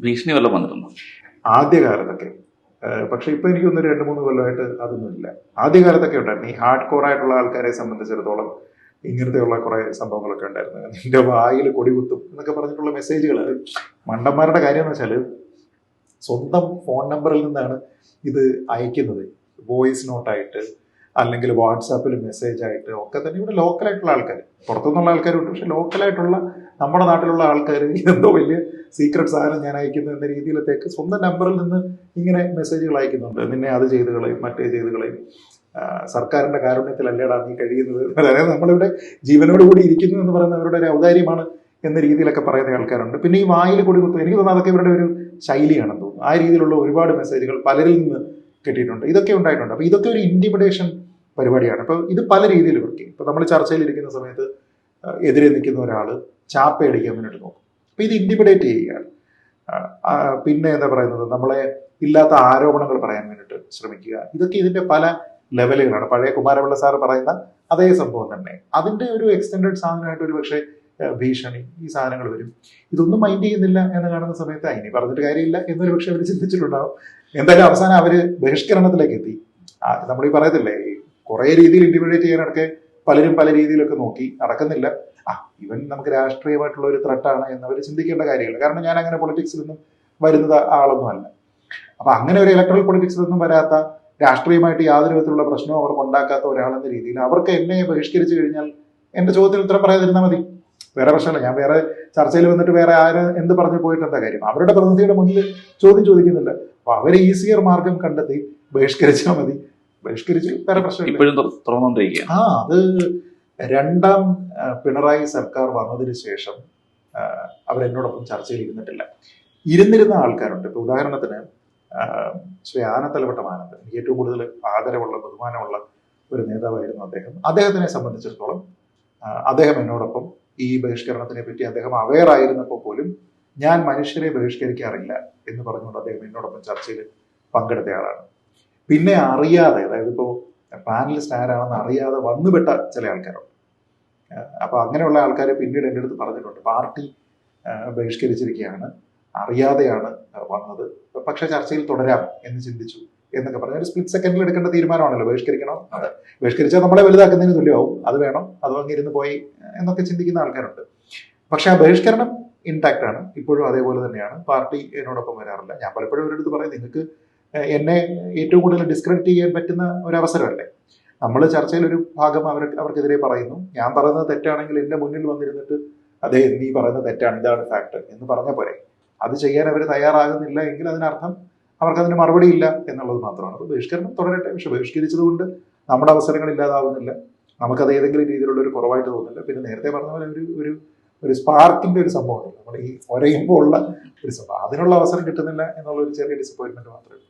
ഭീഷണി വല്ലതും വന്നിട്ടുണ്ടോ? ആദ്യകാലത്തൊക്കെ. പക്ഷെ ഇപ്പൊ എനിക്കൊന്ന് രണ്ട് മൂന്ന് കൊല്ലമായിട്ട് അതൊന്നുമില്ല. ആദ്യകാലത്തൊക്കെ ഉണ്ടായിരുന്നു. ഈ ഹാർഡ് കോർ ആയിട്ടുള്ള ആൾക്കാരെ സംബന്ധിച്ചിടത്തോളം ഇങ്ങനത്തെയുള്ള കുറെ സംഭവങ്ങളൊക്കെ ഉണ്ടായിരുന്നു. നിന്റെ വായിൽ കൊടി കുത്തും എന്നൊക്കെ പറഞ്ഞിട്ടുള്ള മെസ്സേജുകൾ മണ്ടന്മാരുടെ കാര്യം എന്ന് വെച്ചാൽ സ്വന്തം ഫോൺ നമ്പറിൽ നിന്നാണ് ഇത് അയക്കുന്നത്. വോയിസ് നോട്ടായിട്ട് അല്ലെങ്കിൽ വാട്സാപ്പിൽ മെസ്സേജ് ആയിട്ട് ഒക്കെ തന്നെ ഇവിടെ ലോക്കലായിട്ടുള്ള ആൾക്കാർ പുറത്തുനിന്നുള്ള ആൾക്കാരുണ്ട് പക്ഷെ ലോക്കലായിട്ടുള്ള നമ്മുടെ നാട്ടിലുള്ള ആൾക്കാർ എന്തോ വലിയ സീക്രട്ട് സാധനം ഞാൻ അയക്കുന്നു എന്ന രീതിയിലത്തേക്ക് സ്വന്തം നമ്പറിൽ നിന്ന് ഇങ്ങനെ മെസ്സേജുകൾ അയക്കുന്നുണ്ട്. നിന്നെ അത് ചെയ്ത് കളയും മറ്റേ ചെയ്ത് കളയും. സർക്കാരിന്റെ കാരുണ്യത്തിലല്ലേടാ നീ കഴിയുന്നത്? അതായത് നമ്മളിവിടെ ജീവനോട് കൂടി ഇരിക്കുന്നു എന്ന് പറയുന്ന അവരുടെ ഒരു ഔദാര്യമാണ് എന്ന രീതിയിലൊക്കെ പറയുന്ന ആൾക്കാരുണ്ട്. പിന്നെ ഈ വായിൽ കൂടി കുത്തുക എനിക്ക് തോന്നുന്നു അതൊക്കെ ഇവരുടെ ഒരു ശൈലിയാണെന്ന് തോന്നുന്നു. ആ രീതിയിലുള്ള ഒരുപാട് മെസ്സേജുകൾ പലരിൽ നിന്ന് കിട്ടിയിട്ടുണ്ട്. ഇതൊക്കെ ഉണ്ടായിട്ടുണ്ട്. അപ്പൊ ഇതൊക്കെ ഒരു ഇന്റിമിഡേഷൻ പരിപാടിയാണ്. അപ്പൊ ഇത് പല രീതിയിൽ വർക്ക് ചെയ്യും ഇപ്പൊ നമ്മൾ ചർച്ചയിൽ ഇരിക്കുന്ന സമയത്ത് എതിരെ നിൽക്കുന്ന ഒരാൾ ചാപ്പയടിക്കാൻ വേണ്ടി നോക്കും. അപ്പൊ ഇത് ഇന്റിമിഡേറ്റ് ചെയ്യുകയാണ്. പിന്നെ എന്താ പറയുന്നത്? നമ്മളെ ഇല്ലാത്ത ആരോപണങ്ങൾ പറയാൻ വേണ്ടിയിട്ട് ശ്രമിക്കുക. ഇതൊക്കെ ഇതിന്റെ പല ലെവലുകളാണ് പഴയ കുമാരപിള്ള സാർ പറയുന്ന അതേ സംഭവം തന്നെ. അതിന്റെ ഒരു എക്സ്റ്റെൻഡഡ് സാധനമായിട്ട് ഒരു പക്ഷേ ഭീഷണി ഈ സാധനങ്ങൾ വരും. ഇതൊന്നും മൈൻഡ് ചെയ്യുന്നില്ല എന്ന് കാണുന്ന സമയത്ത് "ആ, ഇനി പറഞ്ഞിട്ട് കാര്യമില്ല എന്നൊരു പക്ഷേ അവർ ചിന്തിച്ചിട്ടുണ്ടാവും. എന്തായാലും അവസാനം അവർ ബഹിഷ്കരണത്തിലേക്ക് എത്തി. നമ്മൾ ഈ പറയത്തില്ലേ കുറേ കുറെ രീതിയിൽ ഇന്റിമിഡേറ്റ് ചെയ്യാനൊക്കെ പലരും പല രീതിയിലൊക്കെ നോക്കി നടക്കുന്നില്ല. ആ ഇവൻ നമുക്ക് രാഷ്ട്രീയമായിട്ടുള്ള ഒരു ത്രട്ടാണ് എന്നവർ ചിന്തിക്കേണ്ട കാര്യമില്ല. കാരണം ഞാൻ അങ്ങനെ പൊളിറ്റിക്സിൽ നിന്നും വരുന്നത് ആളൊന്നും അല്ല. അപ്പൊ അങ്ങനെ ഒരു ഇലക്ട്രൽ പൊളിറ്റിക്സിൽ നിന്നും വരാത്ത രാഷ്ട്രീയമായിട്ട് യാതൊരു വിധത്തിലുള്ള പ്രശ്നവും അവർക്ക് ഉണ്ടാക്കാത്ത ഒരാളെന്ന രീതിയിൽ അവർക്ക് എന്നെ ബഹിഷ്കരിച്ചു കഴിഞ്ഞാൽ എന്റെ ചോദ്യത്തിന് ഉത്തരം പറയാതിരുന്നാൽ മതി. വേറെ പ്രശ്നമല്ല. ഞാൻ വേറെ ചർച്ചയിൽ വന്നിട്ട് വേറെ ആര് എന്ത് പറഞ്ഞു പോയിട്ട് എന്താ കാര്യം? അവരുടെ പ്രതിനിധിയുടെ മുന്നിൽ ചോദ്യം ചോദിക്കുന്നുണ്ട്. അപ്പൊ അവർ ഈസിയർ മാർഗം കണ്ടെത്തി ബഹിഷ്കരിച്ചാൽ മതി. ബഹിഷ്കരിച്ചു വേറെ പ്രശ്നമില്ല. ആ അത് രണ്ടാം പിണറായി സർക്കാർ വന്നതിന് ശേഷം അവരെന്നോടൊപ്പം ചർച്ചയിൽ ഇരുന്നിട്ടില്ല. ഇരുന്നിരുന്ന ആൾക്കാരുണ്ട്. ഇപ്പൊ ഉദാഹരണത്തിന് ശ്രീ ആനത്തലവട്ടം എനിക്ക് ഏറ്റവും കൂടുതൽ ആദരവുള്ള ബഹുമാനമുള്ള ഒരു നേതാവായിരുന്നു അദ്ദേഹം. അദ്ദേഹത്തിനെ സംബന്ധിച്ചിടത്തോളം അദ്ദേഹം എന്നോടൊപ്പം ഈ ബഹിഷ്കരണത്തിനെ പറ്റി അദ്ദേഹം അവെയർ ആയിരുന്നപ്പോൾ പോലും ഞാൻ മനുഷ്യരെ ബഹിഷ്കരിക്കാറില്ല എന്ന് പറഞ്ഞുകൊണ്ട് അദ്ദേഹം എന്നോടൊപ്പം ചർച്ചയിൽ പങ്കെടുത്ത ആളാണ്. പിന്നെ അറിയാതെ അതായത് ഇപ്പോൾ പാനലിസ്റ്റ് ആരാണെന്ന് അറിയാതെ വന്നുപെട്ട ചില ആൾക്കാരുണ്ട്. അപ്പോൾ അപ്പൊ അങ്ങനെയുള്ള ആൾക്കാരെ പിന്നീട് എന്റെ അടുത്ത് പറഞ്ഞിട്ടുണ്ട്. പാർട്ടി ബഹിഷ്കരിച്ചിരിക്കുകയാണ്. അറിയാതെയാണ് വന്നത്. പക്ഷെ ചർച്ചയിൽ തുടരാം എന്ന് ചിന്തിച്ചു. എന്നൊക്കെ പറഞ്ഞ ഒരു സ്പ്ലിറ്റ് സെക്കൻഡിൽ എടുക്കേണ്ട തീരുമാനമാണല്ലോ. ബഹിഷ്കരിക്കണോ? അതെ. ബഹിഷ്കരിച്ചാൽ നമ്മളെ വലുതാക്കുന്നതിന് തുല്യമാവും. അത് വേണം. അത് അങ്ങിരുന്ന് പോയി എന്നൊക്കെ ചിന്തിക്കുന്ന ആൾക്കാരുണ്ട്. പക്ഷെ ആ ബഹിഷ്കരണം ഇൻടാക്ട് ആണ്. ഇപ്പോഴും അതേപോലെ തന്നെയാണ്. പാർട്ടി എന്നോടൊപ്പം വരാറില്ല. ഞാൻ പലപ്പോഴും അവരുടെ അടുത്ത് പറയും നിങ്ങൾക്ക് എന്നെ ഏറ്റവും കൂടുതൽ ഡിസ്ക്രെഡിറ്റ് ചെയ്യാൻ പറ്റുന്ന ഒരു അവസരമല്ലേ നമ്മൾ ചർച്ചയിൽ ഒരു ഭാഗം അവർ അവർക്കെതിരെ പറയുന്നു. ഞാൻ പറയുന്നത് തെറ്റാണെങ്കിൽ എന്റെ മുന്നിൽ വന്നിരുന്നിട്ട് അതെ നീ പറയുന്നത് തെറ്റാണ്. ഇതാണ് ഫാക്ട് എന്ന് പറഞ്ഞ പോലെ അത് ചെയ്യാൻ അവർ തയ്യാറാകുന്നില്ല എങ്കിൽ അതിനർത്ഥം അവർക്കതിന് മറുപടി ഇല്ല എന്നുള്ളത് മാത്രമാണ്. അപ്പോൾ ബഹിഷ്കരണം തുടരട്ടെ. പക്ഷെ ബഹിഷ്കരിച്ചതുകൊണ്ട് നമ്മുടെ അവസരങ്ങൾ ഇല്ലാതാവുന്നില്ല. നമുക്കത് ഏതെങ്കിലും രീതിയിലുള്ള ഒരു കുറവായിട്ട് തോന്നില്ല പിന്നെ നേരത്തെ പറഞ്ഞ പോലെ ഒരു ഒരു ഒരു സ്പാർക്കിന്റെ ഒരു സംഭവമുണ്ട് നമ്മൾ ഈ ഒരയുമ്പോൾ ഉള്ള ഒരു സംഭവം. അതിനുള്ള അവസരം കിട്ടുന്നില്ല എന്നുള്ള ഒരു ചെറിയ ഡിസപ്പോയിന്റ്മെന്റ് മാത്രമേ ഉള്ളൂ.